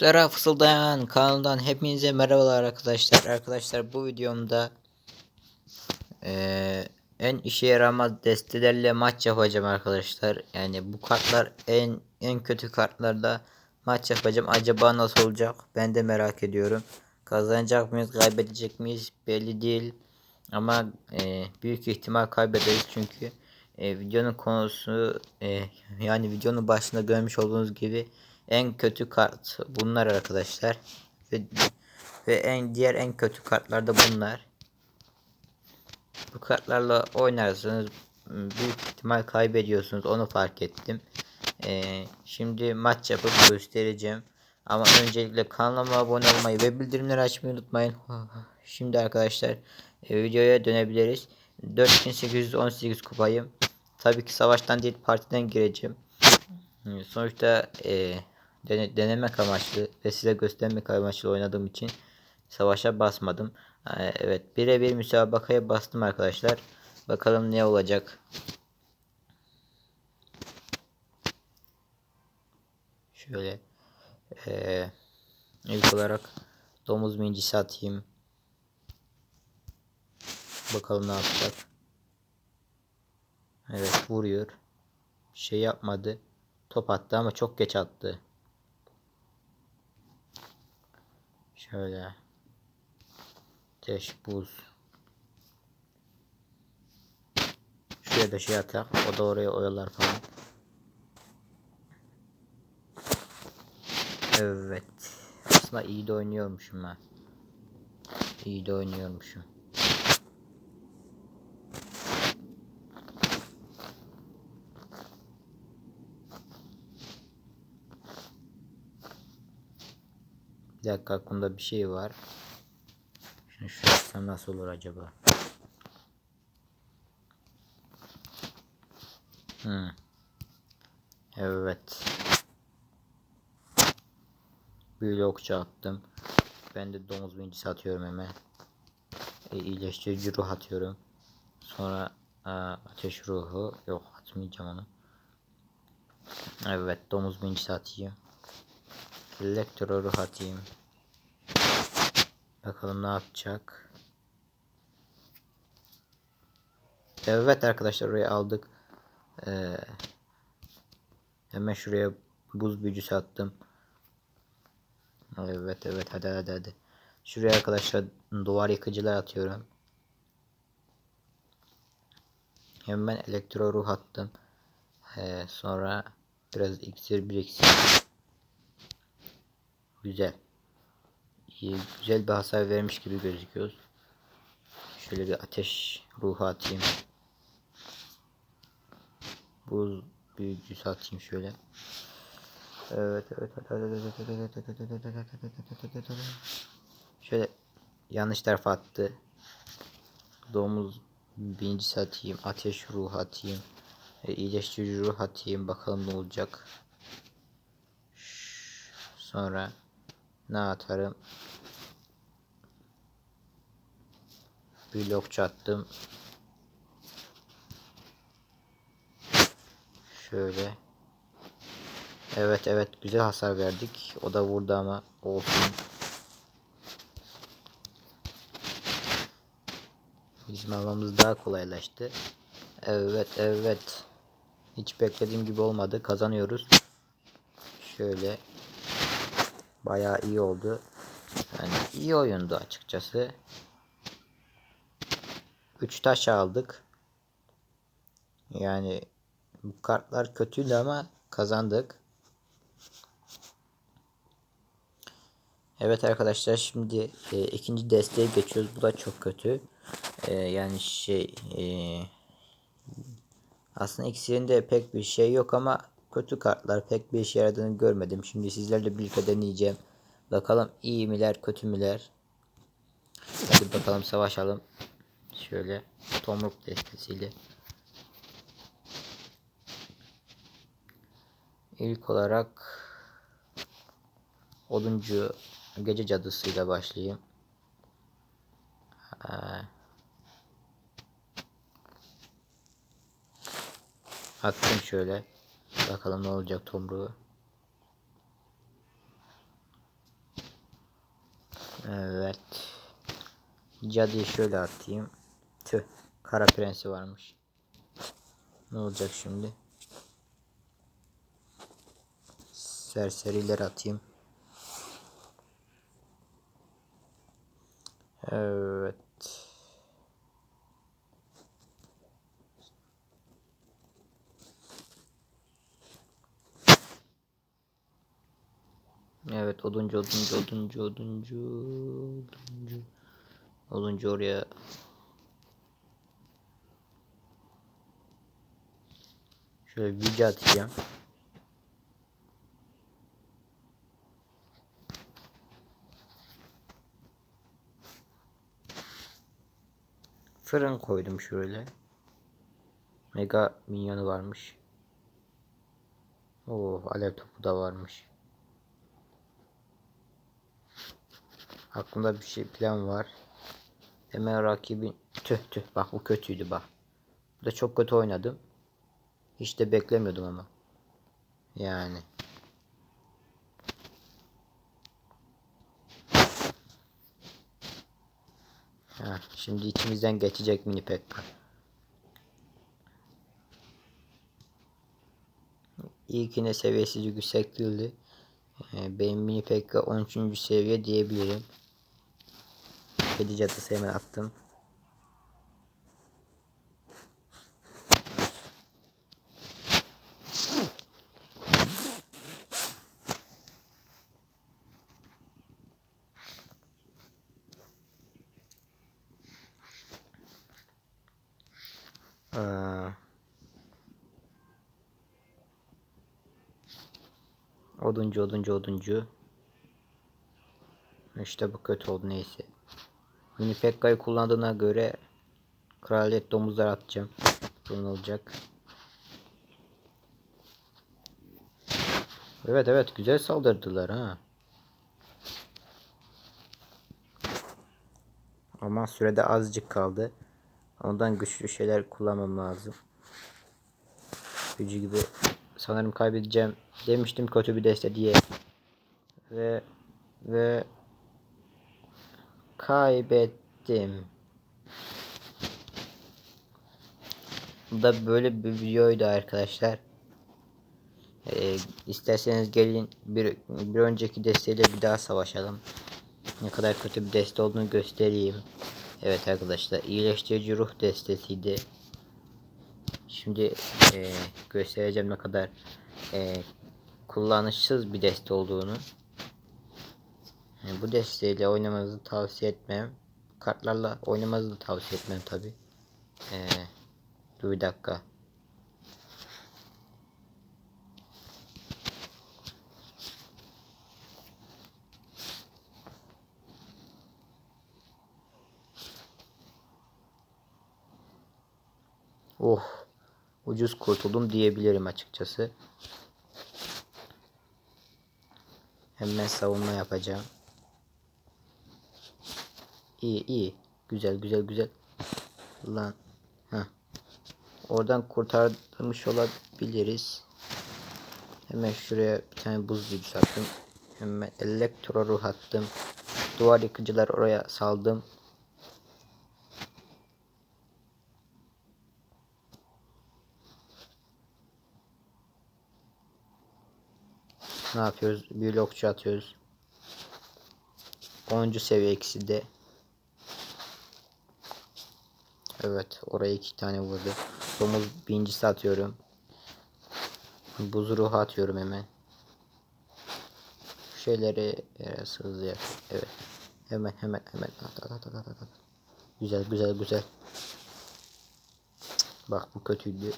Kuşlara fısıldayan kanalından hepinize merhabalar arkadaşlar. Arkadaşlar bu videomda eee, en işe yaramaz destelerle maç yapacağım arkadaşlar. Yani bu kartlar en en kötü kartlarda maç yapacağım. Acaba nasıl olacak? Ben de merak ediyorum. Kazanacak mıyız, kaybedecek miyiz belli değil. Ama eee, büyük ihtimal kaybederiz çünkü eee, videonun konusu eee, yani videonun başında görmüş olduğunuz gibi en kötü kart bunlar arkadaşlar. Ve, ve en diğer en kötü kartlar da bunlar. Bu kartlarla oynarsanız büyük ihtimal kaybediyorsunuz. Onu fark ettim. Ee, şimdi maç yapıp göstereceğim. Ama öncelikle kanalıma abone olmayı ve bildirimleri açmayı unutmayın. Şimdi arkadaşlar e, videoya dönebiliriz. 4818 kupayım. Tabii ki savaştan değil partiden gireceğim. Sonuçta e, denemek amaçlı ve size göstermek amaçlı oynadığım için savaşa basmadım. E, evet birebir müsabakaya bastım arkadaşlar. Bakalım ne olacak. Şöyle e, ilk olarak domuz mincisi atayım. Bakalım ne yapacak. Evet vuruyor. Bir şey yapmadı. Top attı ama çok geç attı. Şöyle. Ateş, buz. Şuraya da şey atar. O da oraya oyalar falan. Evet. Aslında iyi de oynuyormuşum ben. İyi de oynuyormuşum. Bir dakika aklımda bir şey var. Şunu şu yapsam nasıl olur acaba? Hmm. Evet. Büyülü okçu attım. Ben de domuz bincisi atıyorum hemen. E, iyileştirici ruh atıyorum. Sonra a, ateş ruhu. Yok atmayacağım onu. Evet domuz bincisi atayım. Elektro ruh atayım. Bakalım ne yapacak. Evet arkadaşlar oraya aldık. Ee, hemen şuraya buz büyücüsü attım. Evet evet hadi hadi hadi. Şuraya arkadaşlar duvar yıkıcılar atıyorum. Hemen elektro ruh attım. Ee, sonra biraz iksir bir iksir. Güzel. İyi, güzel bir hasar vermiş gibi gözüküyoruz. Şöyle bir ateş ruhu atayım. Buz büyücüsü atayım şöyle. Evet evet Şöyle yanlış tarafa attı. Domuz birinci atayım. Ateş ruhu atayım. E, iyileştirici ruh atayım. Bakalım ne olacak. Sonra ne atarım? Blokçu attım. Şöyle. Evet evet güzel hasar verdik. O da vurdu ama olsun. Bizim almamız daha kolaylaştı. Evet evet. Hiç beklediğim gibi olmadı. Kazanıyoruz. Şöyle. Bayağı iyi oldu. Yani iyi oyundu açıkçası. 3 taş aldık. Yani bu kartlar kötüydü ama kazandık. Evet arkadaşlar şimdi e, ikinci desteğe geçiyoruz. Bu da çok kötü. E, yani şey e, aslında ikisinde pek bir şey yok ama kötü kartlar pek bir işe yaradığını görmedim. Şimdi sizlerle birlikte deneyeceğim. Bakalım iyi miler kötü müler. Hadi bakalım savaşalım. Şöyle tomruk destesiyle. İlk olarak oduncu gece cadısıyla başlayayım. Ee, attım şöyle. Bakalım ne olacak tomruğu. Evet. Cadıyı şöyle atayım. Tüh. Kara prensi varmış. Ne olacak şimdi? Serserileri atayım. Evet. Evet oduncu oduncu oduncu oduncu oduncu oduncu oraya şöyle video atacağım. Fırın koydum şöyle. Mega minyonu varmış. Oo alev topu da varmış. Aklımda bir şey plan var. Hemen rakibin tüh tüh bak bu kötüydü bak. Bu da çok kötü oynadım. Hiç de beklemiyordum ama. Yani. Ha, şimdi içimizden geçecek mini pekka. İlkine seviyesi yüksek değildi. Ee, benim mini pekka 13. seviye diyebilirim. Kedi cadısı hemen attım. Aa. Oduncu oduncu oduncu. İşte bu kötü oldu neyse. Mini Pekka'yı kullandığına göre kraliyet domuzlar atacağım. Bunun olacak. Evet evet güzel saldırdılar ha. Ama sürede azıcık kaldı. Ondan güçlü şeyler kullanmam lazım. Gücü gibi sanırım kaybedeceğim demiştim kötü bir deste diye. Ve ve kaybettim. Bu da böyle bir videoydu arkadaşlar. Ee, isterseniz gelin bir, bir önceki desteğiyle bir daha savaşalım. Ne kadar kötü bir deste olduğunu göstereyim. Evet arkadaşlar iyileştirici ruh destesiydi. Şimdi e, göstereceğim ne kadar e, kullanışsız bir deste olduğunu. Yani bu desteğiyle oynamanızı tavsiye etmem. Kartlarla oynamanızı da tavsiye etmem tabi. Ee, dur bir dakika. Oh, ucuz kurtuldum diyebilirim açıkçası. Hemen savunma yapacağım. İyi iyi. Güzel güzel güzel. Lan. Heh. Oradan kurtarmış olabiliriz. Hemen şuraya bir tane buz gücü attım. Hemen elektro ruh attım. Duvar yıkıcılar oraya saldım. Ne yapıyoruz? Blokçu atıyoruz. 10. seviye ikisi de. Evet oraya iki tane vurdu. Domuz birincisi atıyorum. Buz ruhu atıyorum hemen. Şu şeyleri e, hızlı yap. Evet. Hemen hemen hemen at at at at at. Güzel güzel güzel. Bak bu kötüydü.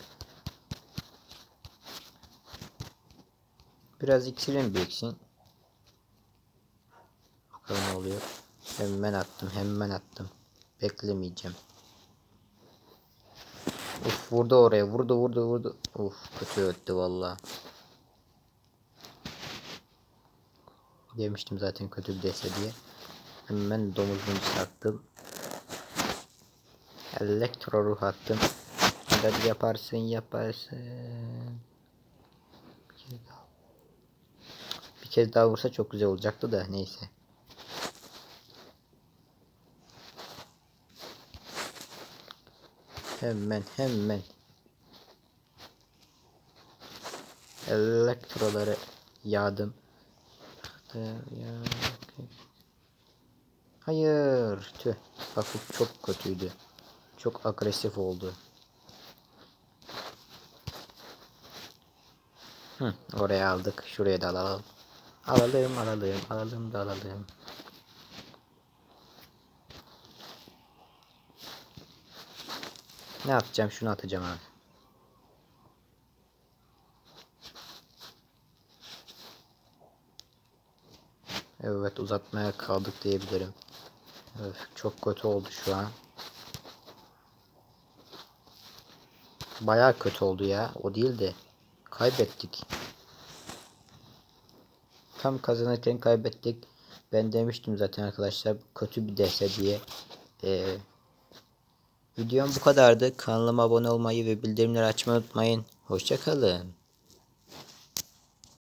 Biraz iksirin biriksin. Bakalım ne oluyor. Hemen attım hemen attım. Beklemeyeceğim. Uf vurdu oraya vurdu vurdu vurdu. Uf kötü öttü valla. Demiştim zaten kötü bir dese diye. Hemen domuzunu sattım. Elektro ruh attım. Hadi yaparsın yaparsın. Bir kez daha vursa çok güzel olacaktı da neyse. Hemen hemen. Elektroları yağdım. Ya- Hayır. Tüh. Hafif çok kötüydü. Çok agresif oldu. Hı, oraya aldık. Şuraya da alalım. Alalım, alalım, alalım da alalım. Ne yapacağım? Şunu atacağım abi. Evet uzatmaya kaldık diyebilirim. Öf, çok kötü oldu şu an. Bayağı kötü oldu ya. O değil de kaybettik. Tam kazanırken kaybettik. Ben demiştim zaten arkadaşlar kötü bir dese diye. Ee, videom bu kadardı. Kanalıma abone olmayı ve bildirimleri açmayı unutmayın. Hoşçakalın.